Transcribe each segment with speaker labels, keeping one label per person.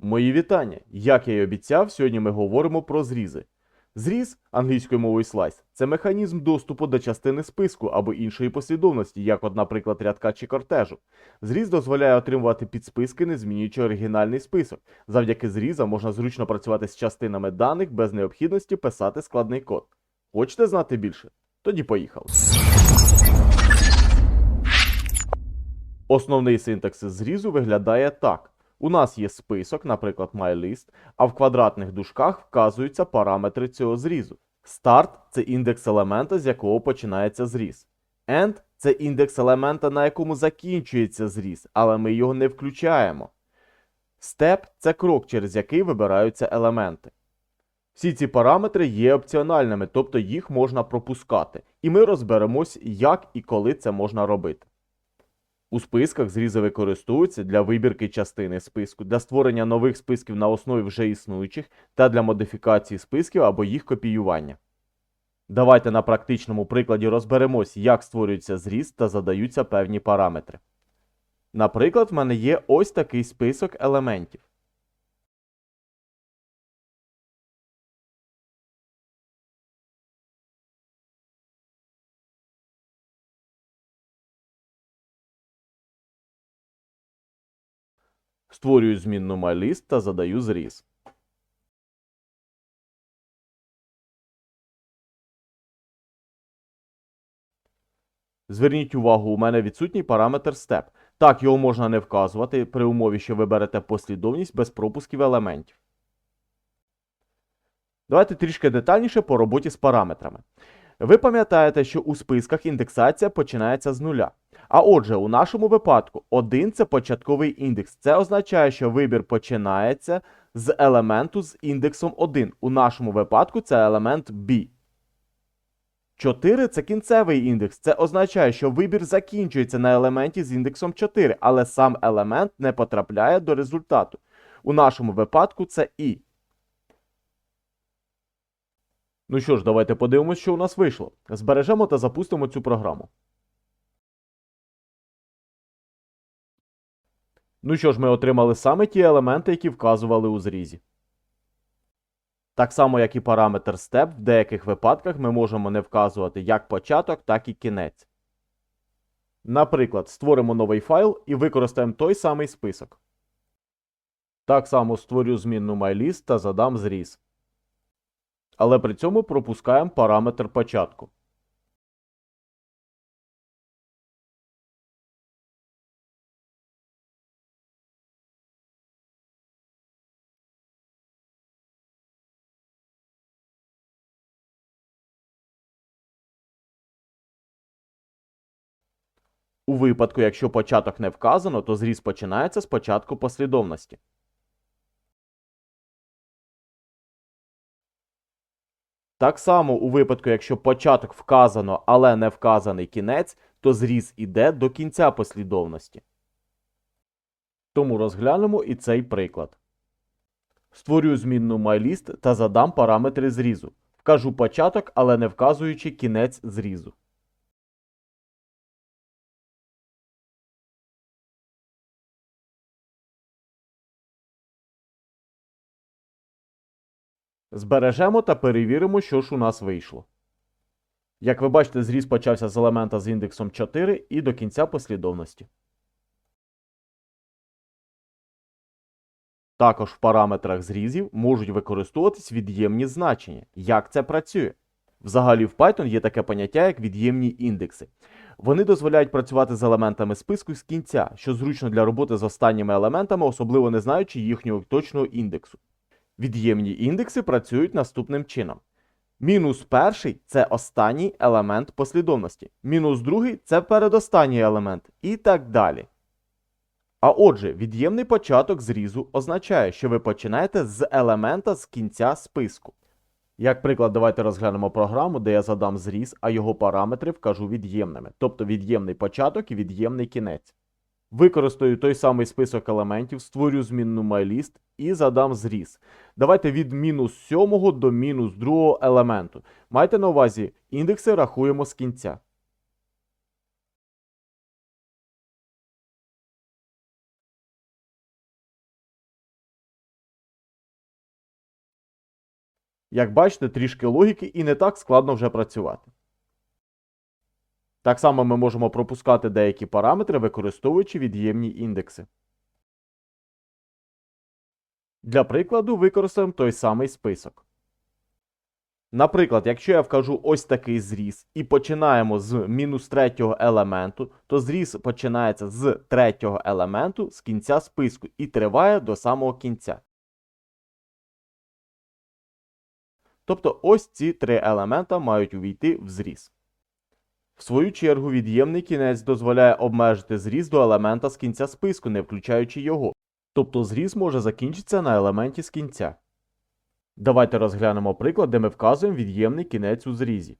Speaker 1: Мої вітання! Як я й обіцяв, сьогодні ми говоримо про зрізи. Зріз англійською мовою slice – це механізм доступу до частини списку або іншої послідовності, як, от, наприклад, рядка чи кортежу. Зріз дозволяє отримувати підсписки, не змінюючи оригінальний список. Завдяки зрізам можна зручно працювати з частинами даних без необхідності писати складний код. Хочете знати більше? Тоді поїхали. Основний синтаксис зрізу виглядає так. У нас є список, наприклад, MyList, а в квадратних дужках вказуються параметри цього зрізу. Start – це індекс елемента, з якого починається зріз. End – це індекс елемента, на якому закінчується зріз, але ми його не включаємо. Step – це крок, через який вибираються елементи. Всі ці параметри є опціональними, тобто їх можна пропускати. І ми розберемось, як і коли це можна робити. У списках зрізи використовуються для вибірки частини списку, для створення нових списків на основі вже існуючих та для модифікації списків або їх копіювання. Давайте на практичному прикладі розберемось, як створюється зріз та задаються певні параметри. Наприклад, в мене є ось такий список елементів. Створюю змінну MyList та задаю зріз. Зверніть увагу, у мене відсутній параметр step. Так, його можна не вказувати при умові, що ви берете послідовність без пропусків елементів. Давайте трішки детальніше по роботі з параметрами. Ви пам'ятаєте, що у списках індексація починається з нуля. А отже, у нашому випадку 1 це початковий індекс. Це означає, що вибір починається з елементу з індексом 1. У нашому випадку це елемент B. 4 це кінцевий індекс. Це означає, що вибір закінчується на елементі з індексом 4, але сам елемент не потрапляє до результату. У нашому випадку це І. Ну що ж, давайте подивимось, що у нас вийшло. Збережемо та запустимо цю програму. Ну що ж, ми отримали саме ті елементи, які вказували у зрізі. Так само, як і параметр step, в деяких випадках ми можемо не вказувати як початок, так і кінець. Наприклад, створимо новий файл і використаємо той самий список. Так само створю змінну MyList та задам зріз. Але при цьому пропускаємо параметр початку. У випадку, якщо початок не вказано, то зріз починається з початку послідовності. Так само у випадку, якщо початок вказано, але не вказаний кінець, то зріз іде до кінця послідовності. Тому розглянемо і цей приклад. Створюю змінну MyList та задам параметри зрізу. Вкажу початок, але не вказуючи кінець зрізу. Збережемо та перевіримо, що ж у нас вийшло. Як ви бачите, зріз почався з елемента з індексом 4 і до кінця послідовності. Також в параметрах зрізів можуть використовуватись від'ємні значення. Як це працює? Взагалі в Python є таке поняття, як від'ємні індекси. Вони дозволяють працювати з елементами списку з кінця, що зручно для роботи з останніми елементами, особливо не знаючи їхнього точного індексу. Від'ємні індекси працюють наступним чином. Мінус перший це останній елемент послідовності. Мінус другий це передостанній елемент і так далі. А отже, від'ємний початок зрізу означає, що ви починаєте з елемента з кінця списку. Як приклад, давайте розглянемо програму, де я задам зріз, а його параметри вкажу від'ємними, тобто від'ємний початок і від'ємний кінець. Використаю той самий список елементів, створю змінну MyList і задам зріз. Давайте від мінус 7 до мінус 2 елементу. Майте на увазі, індекси рахуємо з кінця. Як бачите, трішки логіки і не так складно вже працювати. Так само ми можемо пропускати деякі параметри, використовуючи від'ємні індекси. Для прикладу, використаємо той самий список. Наприклад, якщо я вкажу ось такий зріз і починаємо з мінус третього елементу, то зріз починається з третього елементу з кінця списку і триває до самого кінця. Тобто ось ці три елемента мають увійти в зріз. В свою чергу, від'ємний кінець дозволяє обмежити зріз до елемента з кінця списку, не включаючи його. Тобто зріз може закінчитися на елементі з кінця. Давайте розглянемо приклад, де ми вказуємо від'ємний кінець у зрізі.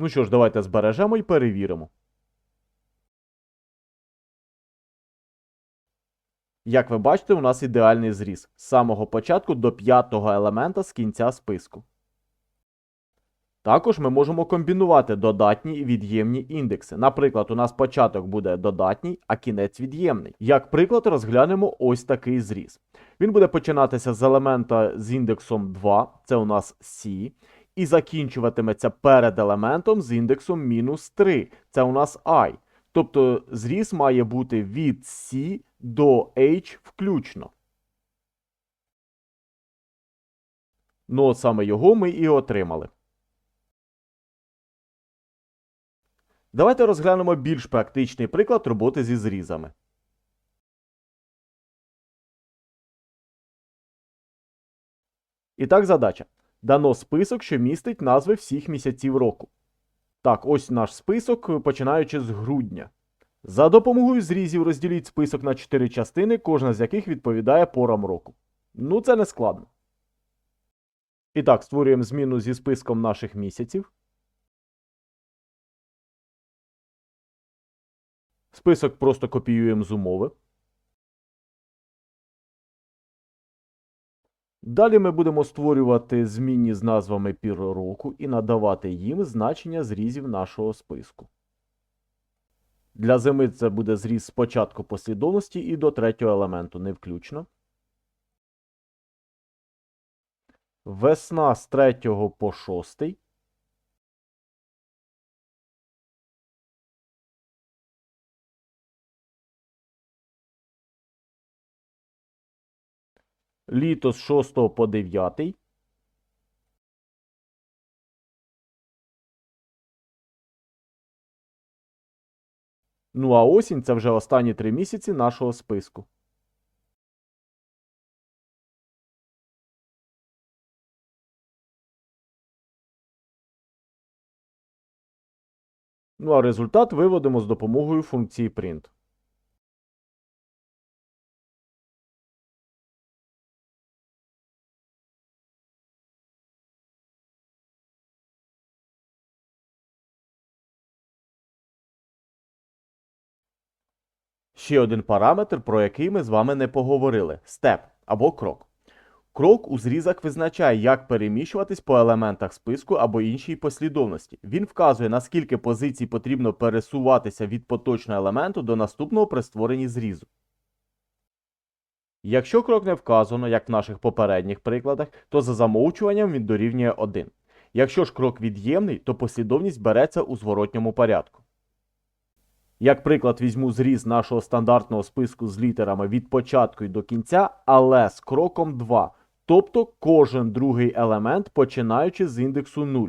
Speaker 1: Ну що ж, давайте збережемо і перевіримо. Як ви бачите, у нас ідеальний зріз з самого початку до п'ятого елемента з кінця списку. Також ми можемо комбінувати додатні і від'ємні індекси. Наприклад, у нас початок буде додатній, а кінець від'ємний. Як приклад, розглянемо ось такий зріз. Він буде починатися з елемента з індексом 2, це у нас C, і закінчуватиметься перед елементом з індексом мінус 3, це у нас I. Тобто зріз має бути від C до H включно. Ну, от саме його ми і отримали. Давайте розглянемо більш практичний приклад роботи зі зрізами. І так, задача. Дано список, що містить назви всіх місяців року. Так, ось наш список, починаючи з грудня. За допомогою зрізів розділіть список на 4 частини, кожна з яких відповідає порам року. Ну, це не складно. І так, створюємо зміну зі списком наших місяців. Список просто копіюємо з умови. Далі ми будемо створювати змінні з назвами пір року і надавати їм значення зрізів нашого списку. Для зими це буде зріз з початку послідовності і до третього елементу не включно. Весна з 3 по 6. Літо з 6 по 9. Ну а осінь це вже останні три місяці нашого списку. Ну а результат виводимо з допомогою функції print. Ще один параметр, про який ми з вами не поговорили степ або крок. Крок у зрізах визначає, як переміщуватись по елементах списку або іншій послідовності. Він вказує, наскільки позицій потрібно пересуватися від поточного елементу до наступного при створенні зрізу. Якщо крок не вказано, як в наших попередніх прикладах, то за замовчуванням він дорівнює 1. Якщо ж крок від'ємний, то послідовність береться у зворотньому порядку. Як приклад, візьму зріз нашого стандартного списку з літерами від початку і до кінця, але з кроком 2, тобто кожен другий елемент починаючи з індексу 0.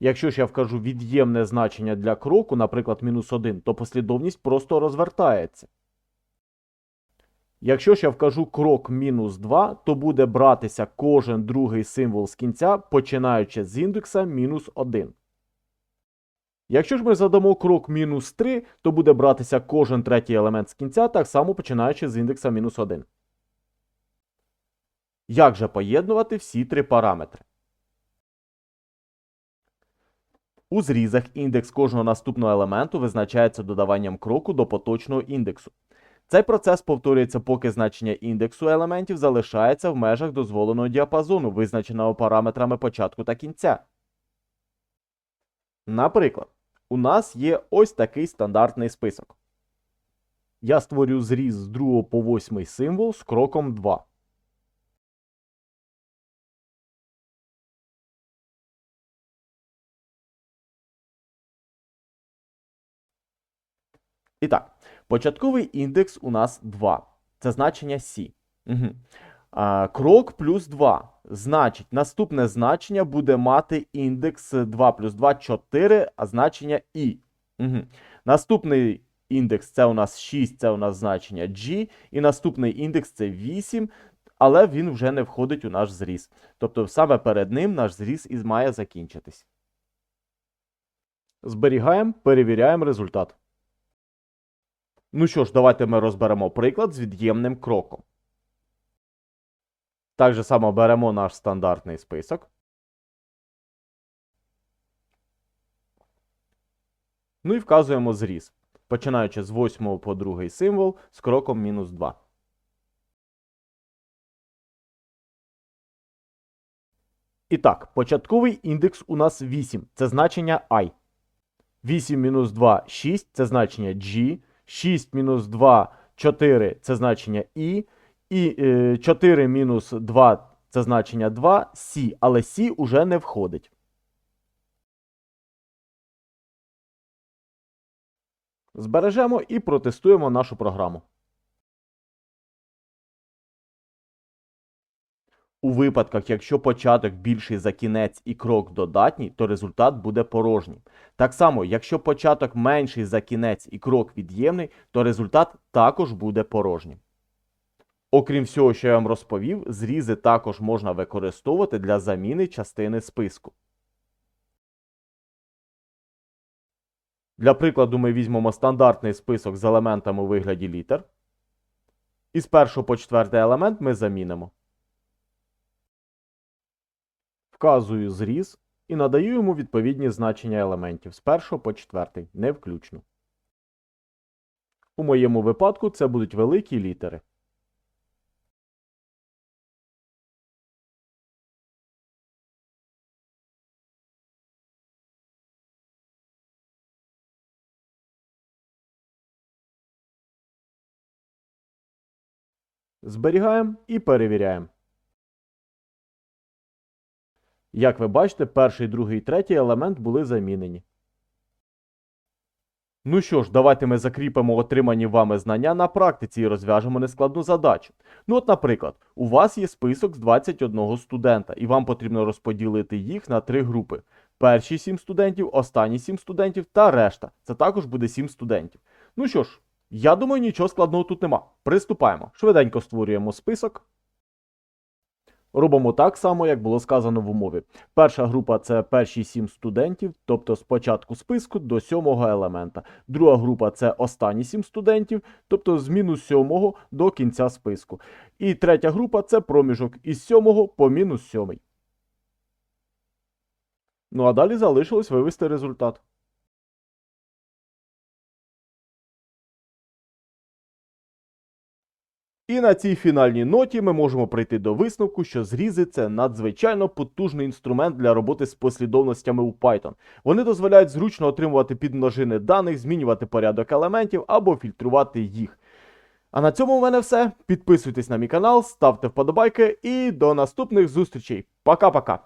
Speaker 1: Якщо ж я вкажу від'ємне значення для кроку, наприклад, мінус 1, то послідовність просто розвертається. Якщо ж я вкажу крок мінус 2, то буде братися кожен другий символ з кінця, починаючи з індекса мінус 1. Якщо ж ми задамо крок мінус 3, то буде братися кожен третій елемент з кінця, так само починаючи з індекса мінус 1. Як же поєднувати всі три параметри? У зрізах індекс кожного наступного елементу визначається додаванням кроку до поточного індексу. Цей процес повторюється, поки значення індексу елементів залишається в межах дозволеного діапазону, визначеного параметрами початку та кінця. Наприклад, у нас є ось такий стандартний список. Я створю зріз з 2 по 8 символ з кроком 2. І так, початковий індекс у нас 2. Це значення Сі. Угу. Крок плюс 2. Значить, наступне значення буде мати індекс 2 плюс 2 4, а значення І. Угу. Наступний індекс це у нас 6, це у нас значення G. І наступний індекс це 8, але він вже не входить у наш зріз. Тобто саме перед ним наш зріз і має закінчитись. Зберігаємо, перевіряємо результат. Ну що ж, давайте ми розберемо приклад з від'ємним кроком. Так же само беремо наш стандартний список. Ну і вказуємо зріз, починаючи з 8 по 2 символ з кроком мінус 2. І так, початковий індекс у нас 8. Це значення I. 8 мінус 2 6 це значення G. 6 мінус 2 4 це значення І. І е, 4 мінус 2 це значення 2 Сі, але Сі уже не входить. Збережемо і протестуємо нашу програму. У випадках, якщо початок більший за кінець і крок додатній, то результат буде порожній. Так само, якщо початок менший за кінець і крок від'ємний, то результат також буде порожнім. Окрім всього, що я вам розповів, зрізи також можна використовувати для заміни частини списку. Для прикладу, ми візьмемо стандартний список з елементами у вигляді літер. І з 1 по 4 елемент ми замінимо. Вказую зріз і надаю йому відповідні значення елементів з 1 по 4, не включно. У моєму випадку це будуть великі літери. Зберігаємо і перевіряємо. Як ви бачите, перший, другий і третій елемент були замінені. Ну що ж, давайте ми закріпимо отримані вами знання на практиці і розв'яжемо нескладну задачу. Ну от, наприклад, у вас є список з 21 студента, і вам потрібно розподілити їх на три групи. Перші 7 студентів, останні 7 студентів та решта. Це також буде 7 студентів. Ну що ж, я думаю, нічого складного тут нема. Приступаємо. Швиденько створюємо список. Робимо так само, як було сказано в умові. Перша група це перші сім студентів, тобто з початку списку до сьомого елемента. Друга група це останні сім студентів, тобто з мінус сьомого до кінця списку. І третя група це проміжок із сьомого по мінус сьомий. Ну а далі залишилось вивести результат. І на цій фінальній ноті ми можемо прийти до висновку, що зрізи це надзвичайно потужний інструмент для роботи з послідовностями у Python. Вони дозволяють зручно отримувати підмножини даних, змінювати порядок елементів або фільтрувати їх. А на цьому у мене все. Підписуйтесь на мій канал, ставте вподобайки і до наступних зустрічей. Пока-пока!